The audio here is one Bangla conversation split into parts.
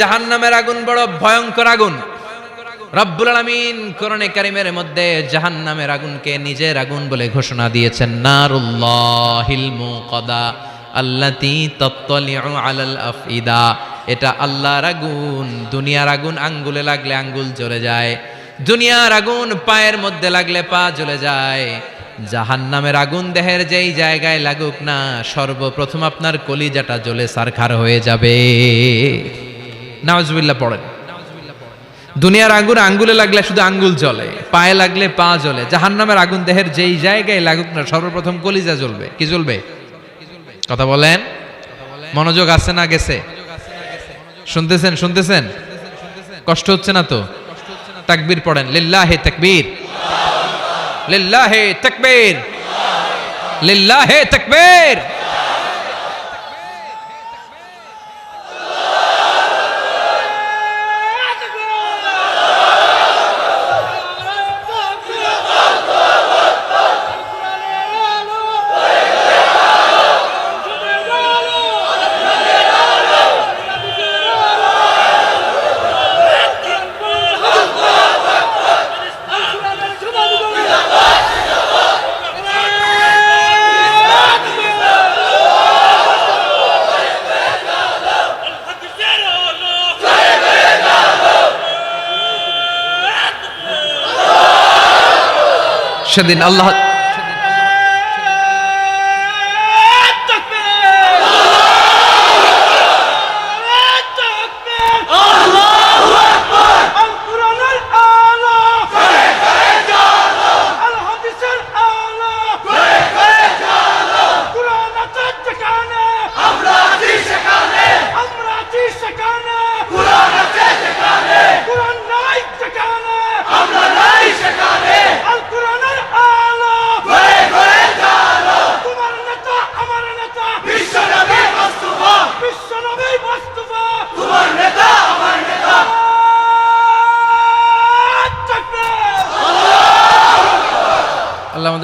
জাহান্নামের আগুন বড় ভয়ঙ্কর আগুন। রব্বুল আলামিন কোরআনে কারিমের মধ্যে জাহান্নামের আগুনকে নিজের আগুন বলে ঘোষণা দিয়েছেন। নারুল্লাহিল মুকাদা আল্লাতি তাত্তালিউ আলাল আফইদা। এটা আল্লাহর আগুন, দুনিয়ার আগুন আঙ্গুলে লাগলে আঙ্গুল জ্বলে যায়, দুনিয়ার আগুন পায়ের মধ্যে লাগলে পা জ্বলে যায়। জাহান্নামের আগুন দেহের যেই জায়গায় লাগুক না, সর্বপ্রথম আপনার কলিজাটা জ্বলে সারখার হয়ে যাবে। নাওজবিল্লা পড়েন। দুনিয়ার আগুন আঙ্গুলে লাগলে শুধু আঙ্গুল জ্বলে, পায়ে লাগলে পা জ্বলে, জাহান্নামের আগুন দেহের যেই জায়গায় লাগুক না, সর্বপ্রথম কলিজা জ্বলবে। কি জ্বলবে? কথা বলেন। মনোযোগ আছে না গেছে? শুনতেছেন শুনতেছেন? কষ্ট হচ্ছে না তো? তাকবীর পড়েন। লিল্লাহে তাকবীর। লিল্লাহে তাকবীর। লিল্লাহে তাকবীর। সেদিন আল্লাহ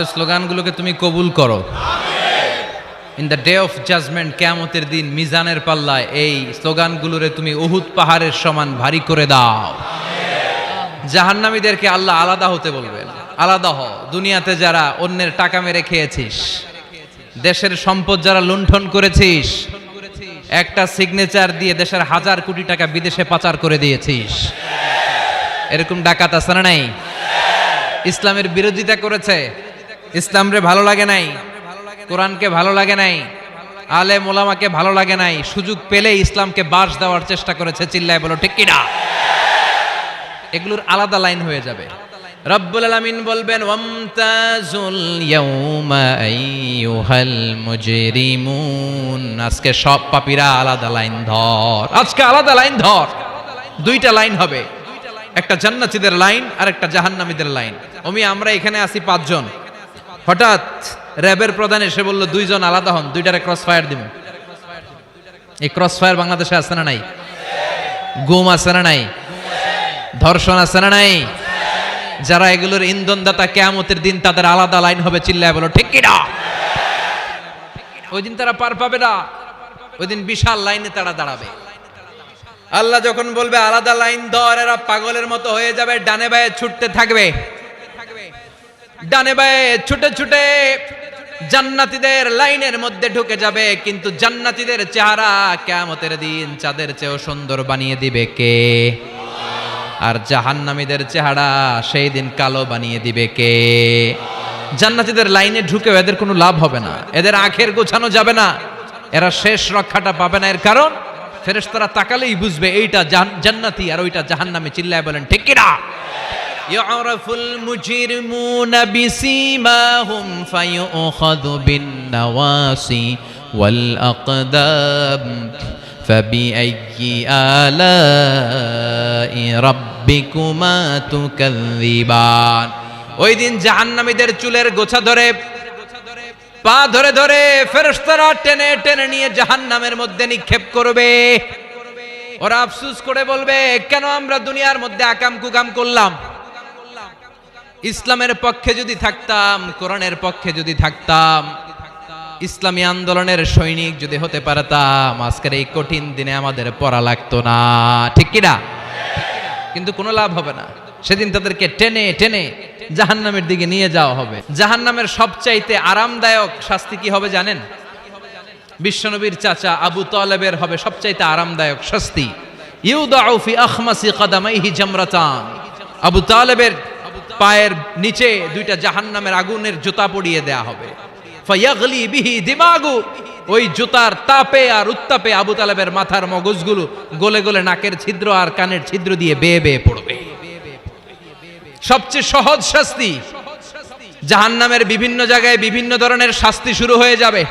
আমাদের স্লোগানগুলোকে তুমি কবুল করো। In the day of judgement কেয়ামতের দিন মিজানের পাল্লায় এই স্লোগানগুলোরে তুমি উহুদ পাহাড়ের সমান ভারী করে দাও। জাহান্নামীদেরকে আল্লাহ আলাদা হতে বলবেন। আলাদা হ, দুনিয়াতে যারা অন্যের টাকা মেরে খেয়েছিস, দেশের সম্পদ যারা লুণ্ঠন করেছিস, একটা সিগনেচার দিয়ে দেশের হাজার কোটি টাকা বিদেশে পাচার করে দিয়েছিস। এরকম ডাকাত আছে না নাই? ইসলামের বিরোধিতা করেছে ইসলামরে ভালো লাগে নাই, কোরআনকে ভালো লাগে নাই আলে মোলামাকে ভালো লাগে নাই, সুযোগ পেলে ইসলামকে বাস দেওয়ার চেষ্টা করেছে, চিল্লায় বলো, ঠিক কিনা? এগুলোর আলাদা লাইন হয়ে যাবে। রব্বুল আলামিন বলবেন আজকে সব পাপীরা আলাদা লাইন ধর। আজকে আলাদা লাইন ধর। দুইটা লাইন হবে। একটা জান্নাতীদের লাইন আর একটা জাহান্নামীদের লাইন। ওমি আমরা এখানে আছি পাঁচজন। হঠাৎ র্যাবের প্রধান এসে বলল, দুইজন আলাদা হন, দুইটারে ক্রস ফায়ার দিব। এই ক্রস ফায়ার বাংলাদেশে আছে না নাই? গুম আছে না নাই? ধর্ষণ আছে না নাই? যারা এগুলোর ইন্ধনদাতা কেয়ামতের দিন তাদের আলাদা লাইন হবে চিল্লায় বলো, ঠিক ওই দিন তারা পার পাবে না। ওই দিন বিশাল লাইনে তারা দাঁড়াবে। আল্লাহ যখন বলবে, আলাদা লাইন ধর, এরা পাগলের মতো হয়ে যাবে, ডানে বায়ে ছুটতে থাকবে। ডানে বায়ে ছুটে ছুটে জান্নাতীদের লাইনের মধ্যে ঢুকে যাবে, কিন্তু জান্নাতীদের চেহারা কেয়ামতের দিন চাঁদের চেয়েও সুন্দর বানিয়ে দিবে কে? আর জাহান্নামীদের চেহারা সেই দিন কালো বানিয়ে দিবে কে? জান্নাতীদের লাইনে ঢুকেও এদের কোনো লাভ হবে না, এদের আখের গোছানো যাবে না, এরা শেষ রক্ষাটা পাবে না। এর কারণ, ফেরেশতারা তাকালেই বুঝবে, এইটা জান- জান্নাতি আর ওইটা জাহান্নামে, চিল্লায় বলেন, ঠিক কিনা? يعرف المجرمون بسيماهم فيؤخذ بالنواصي والأقدام فبأي آلاء ربكما تكذبان ওই দিন জাহান্নামীদের চুলের গোছা ধরে পা ধরে ধরে ফেরেশতারা টেনে টেনে নিয়ে জাহান্নামের মধ্যে নিক্ষেপ করবে ওরা আফসুস করে বলবে কেন আমরা দুনিয়ার মধ্যে আকাম কুকাম করলাম ইসলামের পক্ষে যদি থাকতাম, কোরআনের পক্ষে যদি থাকতাম, ইসলামী আন্দোলনের সৈনিক যদি হতে পারতাম, আজকের এই কঠিন দিনে আমাদের পড়া লাগতো না। ঠিক কিনা কিন্তু কোনো লাভ হবে না। সেদিন তাদেরকে টেনে টেনে জাহান্নামের দিকে নিয়ে যাওয়া হবে। জাহান্নামের সবচাইতে আরামদায়ক শাস্তি কি হবে জানেন? বিশ্বনবীর চাচা আবু তালেবের হবে সবচাইতে আরামদায়ক শাস্তি। ইউদাউ ফি আখমাসি কাদামাইহি জামরাতান। আবু তালেবের পায়ের নিচে দুইটা জাহান্নামের আগুনের জুতা পরিয়ে দেয়া হবে। ফায়াগলি বিহি দিমাগু। ওই জুতার তাপে আর উত্তাপে আবু তালেবের মাথার মগজগুলো গলে গলে নাকের ছিদ্র আর কানের ছিদ্র দিয়ে বেয়ে বেয়ে পড়বে। সবচেয়ে সহজ শাস্তি, জাহান্নামের বিভিন্ন জায়গায় বিভিন্ন ধরনের শাস্তি শুরু হয়ে যাবে।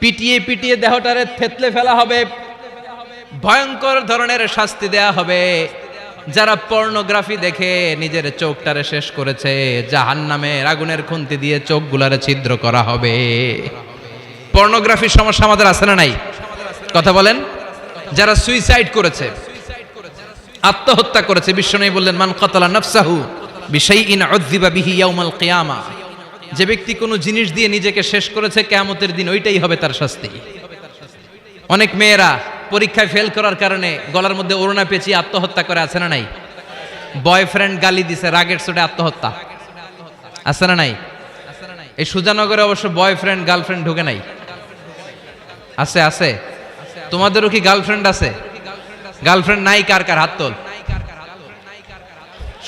পিটিয়ে পিটিয়ে দেহটারে থেতলে ফেলা হবে। ভয়ঙ্কর ধরনের শাস্তি দেয়া হবে। যারা পর্নোগ্রাফি দেখে নিজের চোখটারে শেষ করেছে, জাহান্নামের আগুনের খুন্তি দিয়ে চোখগুলারে ছিদ্র করা হবে। পর্নোগ্রাফির সমস্যা আমাদের আছে না নাই? কথা বলেন? যারা সুইসাইড করেছে, আত্মহত্যা করেছে বিশ্বনবী বললেন, মান কতলা নফসাহু বিশাইইন উযযিবা বিহি ইয়াউমাল কিয়ামা। যে ব্যক্তি কোনো জিনিস দিয়ে নিজেকে শেষ করেছে, কিয়ামতের দিন ওইটাই হবে তার শাস্তি। অনেক মেয়েরা পরীক্ষায় ফেল করার কারণে গলার মধ্যে ওড়না পেঁচিয়ে আত্মহত্যা করে, আছে না নাই? বয়ফ্রেন্ড গালি দিছে, রাগের চোটে আত্মহত্যা। আছে না নাই? এই সুজানগরে অবশ্য বয়ফ্রেন্ড গার্লফ্রেন্ড ঢুকে নাই। আছে আছে। তোমাদেরও কি গার্লফ্রেন্ড আছে? গার্লফ্রেন্ড নাই কার কার হাত তোল?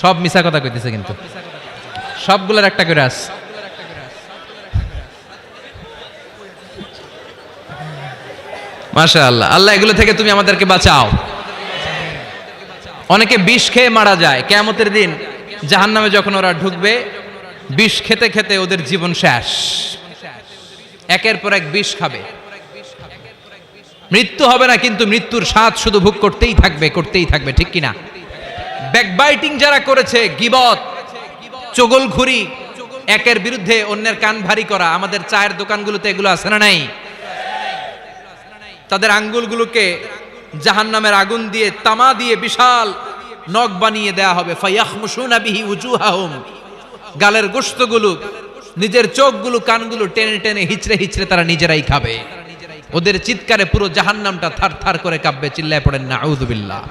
সব মিশা কথা কইতেছে কিন্তু। সবগুলোর একটা করে আস মাশা আল্লাহ আল্লাহ এগুলো থেকে তুমি আমাদেরকে বাঁচাও। অনেকে বিষ খেয়ে মারা যায়, কেয়ামতের দিন জাহান নামে যখন ওরা ঢুকবে, বিষ খেতে খেতে ওদের জীবন শেষ। একের পর এক বিষ খাবে। মৃত্যু হবে না, কিন্তু মৃত্যুর স্বাদ শুধু ভোগ করতেই থাকবে করতেই থাকবে, ঠিক কিনা? ব্যাকবাইটিং যারা করেছে, গিবত চগলখুরি একের বিরুদ্ধে অন্যের কান ভারী করা, আমাদের চায়ের দোকানগুলোতে এগুলো আছে না নাই? তাদের আঙ্গুলগুলোকে জাহান্নামের আগুন দিয়ে তামা দিয়ে বিশাল নখ বানিয়ে দেয়া হবে। ফায়াখমুশুনা বিহি উজুহাহুম। গালের গোশতগুলো, নিজের চোখগুলো, কানগুলো টেনে টেনে হিচড়ে হিচড়ে তারা নিজেরাই খাবে। ওদের চিৎকারে পুরো জাহান্নামটা থার থার করে কাঁপবে, চিল্লায় পড়েন না আউযুবিল্লাহ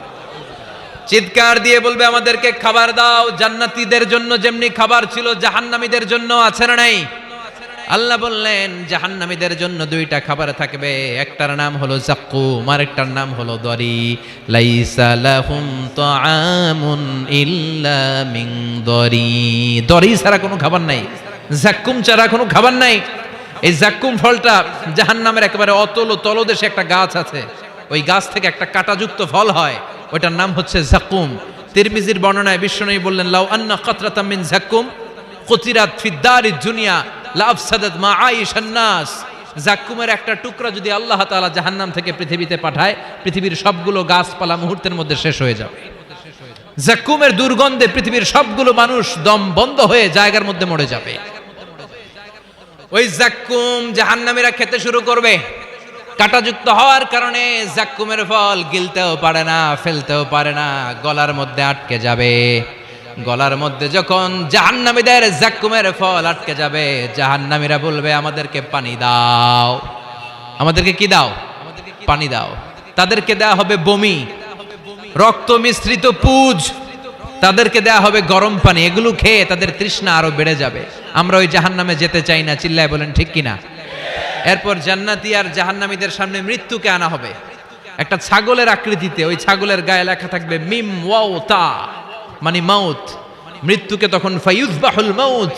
চিৎকার দিয়ে বলবে, আমাদেরকে খাবার দাও। জান্নাতীদের জন্য যেমনি খাবার ছিল, জাহান্নামীদের জন্য আছে না নাই? আল্লাহ বললেন, জাহান্নামীদের জন্য দুইটা খাবার থাকবে। একটার নাম হলো জাক্কুম, আরেকটার নাম হলো দরি। লাইসা লাহুম তাআমুন ইল্লা মিন দরি। দরি ছাড়া কোনো খাবার নাই, জাক্কুম ছাড়া কোনো খাবার নাই। এই জাক্কুম ফলটা জাহান্নামের একেবারে অতল তলদেশে একটা গাছ আছে। ওই গাছ থেকে একটা কাঁটাযুক্ত ফল হয়, ওইটার নাম হচ্ছে জাক্কুম। তিরমিজির বর্ণনায় বিশ্বনবী বললেন, লাউ আন্না কাতরাতাম মিন জাক্কুম, কতিরাত ফিদ্দারি দুনিয়া। লাফসাদাত মা আইশান নাস। জাক্কুমের একটা টুকরা যদি আল্লাহ তাআলা জাহান্নাম থেকে পৃথিবীতে পাঠায়, পৃথিবীর সবগুলো গাছপালা মুহূর্তের মধ্যে শেষ হয়ে যাবে। জাক্কুমের দুর্গন্ধে পৃথিবীর সবগুলো মানুষ দম বন্ধ হয়ে জায়গার মধ্যে মরে যাবে। ওই জাক্কুম জাহান্নামীরা খেতে শুরু করবে। কাটাযুক্ত হওয়ার কারণে জাক্কুমের ফল গিলতেও পারে না, ফেলতেও পারে না, গলার মধ্যে আটকে যাবে। গলার মধ্যে যখন জাহান্নামীদের জাক্কুমের ফল আটকে যাবে, জাহান্নামীরা বলবে, আমাদেরকে পানি দাও। আমাদেরকে কি দাও? পানি দাও। তাদেরকে দেয়া হবে বমি। রক্ত মিশ্রিত পুজ। তাদেরকে দেয়া হবে গরম পানি। এগুলো খেয়ে তাদের তৃষ্ণা আরও বেড়ে যাবে। আমরা ওই জাহান্নামে যেতে চাই না, চিল্লায় বলেন, ঠিক কিনা? এরপর জান্নাতি আর জাহান্নামীদের সামনে মৃত্যুকে আনা হবে। একটা ছাগলের আকৃতিতে, ওই ছাগলের গায়ে লেখা থাকবে, মিম ওয়াও তা মানে মাউত। মৃত্যুকে তখন ফায়ুজবাহুল মাউত।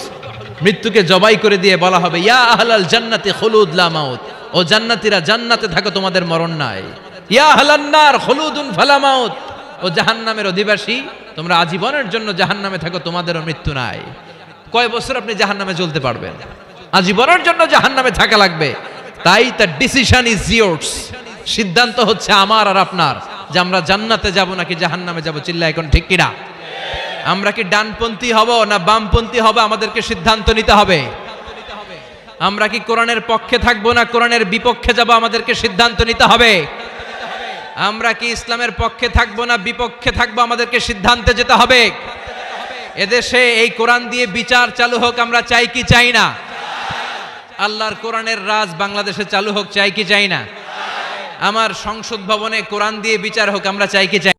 মৃত্যুকে জবাই করে দিয়ে বলা হবে, ইয়া আহলাল জান্নাতি খুলুদ লা মাউত। ও জান্নাতীরা, জান্নাতে থাকো, তোমাদের মরণ নাই। ইয়া আহলান্নার খুলুদুন ফালা মাউত। ও জাহান্নামের অধিবাসী, তোমরা আজীবনের জন্য জাহান্নামে থাকো, তোমাদেরও মৃত্যু নাই। কয় বছর আপনি জাহান্নামে চলতে পারবেন? আজীবনের জন্য জাহান্নামে থাকা লাগবে। তাই তার ডিসিশন ইজ ইয়োর্স সিদ্ধান্ত হচ্ছে আমার আর আপনার, যে আমরা জান্নাতে যাব নাকি জাহান্নামে যাব চিল্লা এখন ঠিক কিনা? আমরা কি ডানপন্থী হব না বামপন্থী হব? আমাদেরকে সিদ্ধান্ত নিতে হবে। আমরা কি কোরআনের পক্ষে থাকব না কোরআনের বিপক্ষে যাব? আমাদেরকে সিদ্ধান্ত নিতে হবে। আমরা কি ইসলামের পক্ষে থাকব না বিপক্ষে থাকব? আমাদেরকে সিদ্ধান্তে যেতে হবে। এদেশে এই কোরআন দিয়ে বিচার চালু হোক, আমরা চাই কি চাই না? আল্লাহর কোরআনের রাজ বাংলাদেশে চালু হোক, চাই কি চাই না? আমার সংসদ ভবনে কোরআন দিয়ে বিচার হোক, আমরা চাই কি চাই